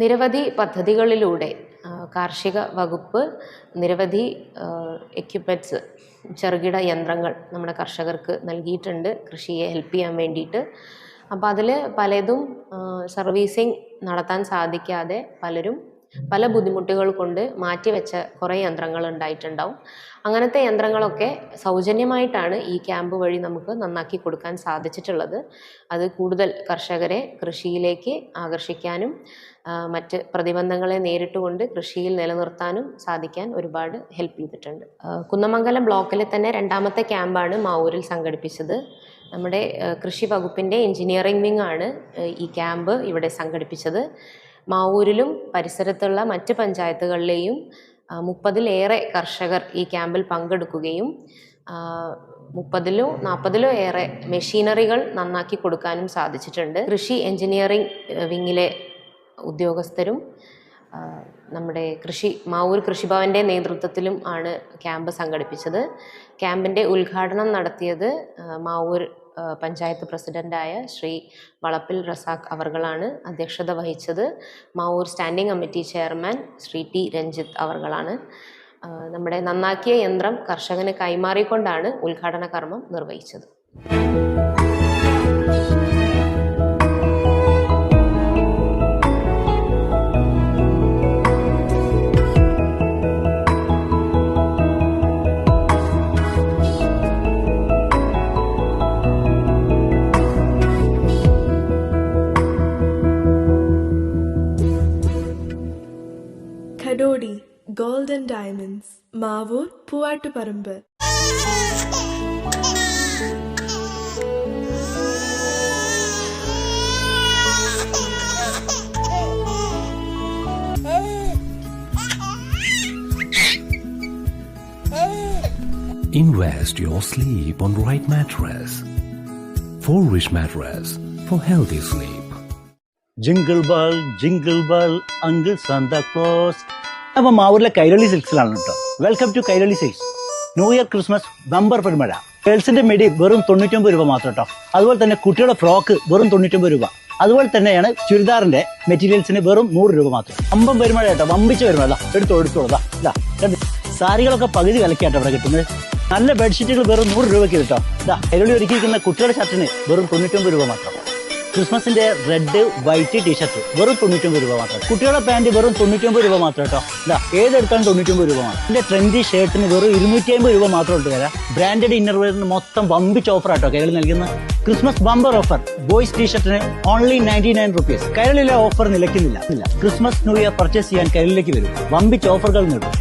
നിരവധി പദ്ധതികളിലൂടെ കാർഷിക വകുപ്പ് നിരവധി എക്യുപ്മെന്റ്സ് ചെറുകിട യന്ത്രങ്ങൾ നമ്മുടെ കർഷകർക്ക് നൽകിയിട്ടുണ്ട് കൃഷിയെ ഹെൽപ്പ് ചെയ്യാൻ വേണ്ടിയിട്ട്. അപ്പോൾ അതിൽ പലതും സർവീസിങ് നടത്താൻ സാധിക്കാതെ പലരും പല ബുദ്ധിമുട്ടുകൾ കൊണ്ട് മാറ്റിവെച്ച കുറേ യന്ത്രങ്ങൾ ഉണ്ടായിട്ടുണ്ടാവും. അങ്ങനത്തെ യന്ത്രങ്ങളൊക്കെ സൗജന്യമായിട്ടാണ് ഈ ക്യാമ്പ് വഴി നമുക്ക് നന്നാക്കി കൊടുക്കാൻ സാധിച്ചിട്ടുള്ളത്. അത് കൂടുതൽ കർഷകരെ കൃഷിയിലേക്ക് ആകർഷിക്കാനും മറ്റ് പ്രതിബന്ധങ്ങളെ നേരിട്ടുകൊണ്ട് കൃഷിയിൽ നിലനിർത്താനും സാധിക്കാൻ ഒരുപാട് ഹെൽപ്പ് ചെയ്തിട്ടുണ്ട്. കുന്നമംഗലം ബ്ലോക്കിലെ തന്നെ രണ്ടാമത്തെ ക്യാമ്പാണ് മാവൂരിൽ സംഘടിപ്പിച്ചത്. നമ്മുടെ കൃഷി വകുപ്പിന്റെ എഞ്ചിനീയറിംഗ് വിങ് ആണ് ഈ ക്യാമ്പ് ഇവിടെ സംഘടിപ്പിച്ചത്. മാവൂരിലും പരിസരത്തുള്ള മറ്റ് പഞ്ചായത്തുകളിലെയും മുപ്പതിലേറെ കർഷകർ ഈ ക്യാമ്പിൽ പങ്കെടുക്കുകയും മുപ്പതിലോ നാൽപ്പതിലോ ഏറെ മെഷീനറികൾ നന്നാക്കി കൊടുക്കാനും സാധിച്ചിട്ടുണ്ട്. കൃഷി എഞ്ചിനീയറിംഗ് വിങ്ങിലെ ഉദ്യോഗസ്ഥരും നമ്മുടെ കൃഷി മാവൂർ കൃഷിഭവന്റെ നേതൃത്വത്തിലും ആണ് ക്യാമ്പ് സംഘടിപ്പിച്ചത്. ക്യാമ്പിന്റെ ഉദ്ഘാടനം നടത്തിയത് മാവൂർ പഞ്ചായത്ത് പ്രസിഡന്റായ ശ്രീ വളപ്പിൽ റസാഖ് അവർകളാണ് അധ്യക്ഷത വഹിച്ചത്. Mavoor standing committee chairman Shri T Ranjith അവർകളാണ്. നമ്മുടെ നന്നാക്കിയ യന്ത്രം കർഷകന് കൈമാറിക്കൊണ്ടാണ് ഉദ്ഘാടന കർമ്മം നിർവഹിച്ചത്. ഖഡോഡി golden diamonds Mavoor Poovattuparamba Invest your sleep on right mattress. For rich mattress for healthy sleep. Jingle bell jingle bell uncle Santa Claus അപ്പൊ മാവൂരിലെ കൈരളി സിൽക്സിലാണ് കേട്ടോ. Welcome to Kairali silks new year Christmas bumper പെരുമഴ. ഗേൾസിന്റെ മെഡി വെറും തൊണ്ണൂറ്റൊമ്പത് രൂപ മാത്രം കേട്ടോ. അതുപോലെ തന്നെ കുട്ടികളുടെ ഫ്രോക്ക് വെറും തൊണ്ണൂറ്റൊമ്പത് രൂപ. അതുപോലെ തന്നെയാണ് ചുരിദാറിന്റെ മെറ്റീരിയൽസിന് വെറും നൂറ് രൂപ മാത്രം. അമ്പം പെരുമഴ കേട്ടോ. വമ്പിച്ച പെരുമഴ. എടുത്തോ എടുത്തോളൂ ദാ, ഇതാ കണ്ടോ? സാരികളൊക്കെ പകുതി വിലക്കാട്ടോ ഇവിടെ കിട്ടുന്നത്. നല്ല ബെഡ്ഷീറ്റുകൾ വെറും നൂറ് രൂപയ്ക്ക് കിട്ടോ. ഇതാ കൈരളി ഒരുക്കിയിരിക്കുന്ന കുട്ടികളുടെ ഷർട്ടിന് വെറും തൊണ്ണൂറ്റൊമ്പത് രൂപ മാത്രം. ക്രിസ്മസിന്റെ റെഡ് വൈറ്റ് ടീഷർട്ട് വെറും തൊണ്ണൂറ്റൊമ്പത് രൂപ മാത്രം. കുട്ടികളുടെ പാന്റ് വെറും തൊണ്ണൂറ്റൊമ്പത് രൂപ മാത്രം കേട്ടോ. ഇതാ ഏതെടുത്താലും തൊണ്ണൂറ്റൊമ്പത് രൂപ മാത്രം. എന്റെ ട്രെൻഡി ഷർട്ടിന് വെറും ഇരുന്നൂറ്റി അമ്പത് രൂപ മാത്രം ഇട്ട് തരാം ബ്രാൻഡഡ് ഇന്നർവെയറിന് മൊത്തം വമ്പിച്ച ഓഫർ ആട്ടോ കയറി നൽകുന്ന ക്രിസ്മസ് ബമ്പർ ഓഫർ ബോയ്സ് ടീഷർട്ടിന് ഓൺലി നയന്റി നയൻ റുപ്പീസ് കൈരളിലെ ഓഫർ നിലയ്ക്കുന്നില്ല. ക്രിസ്മസ് ന്യൂ ഇയർ പർച്ചേസ് ചെയ്യാൻ കൈരളിലേക്ക് വരും. വമ്പിച്ച ഓഫറുകൾ നേടും.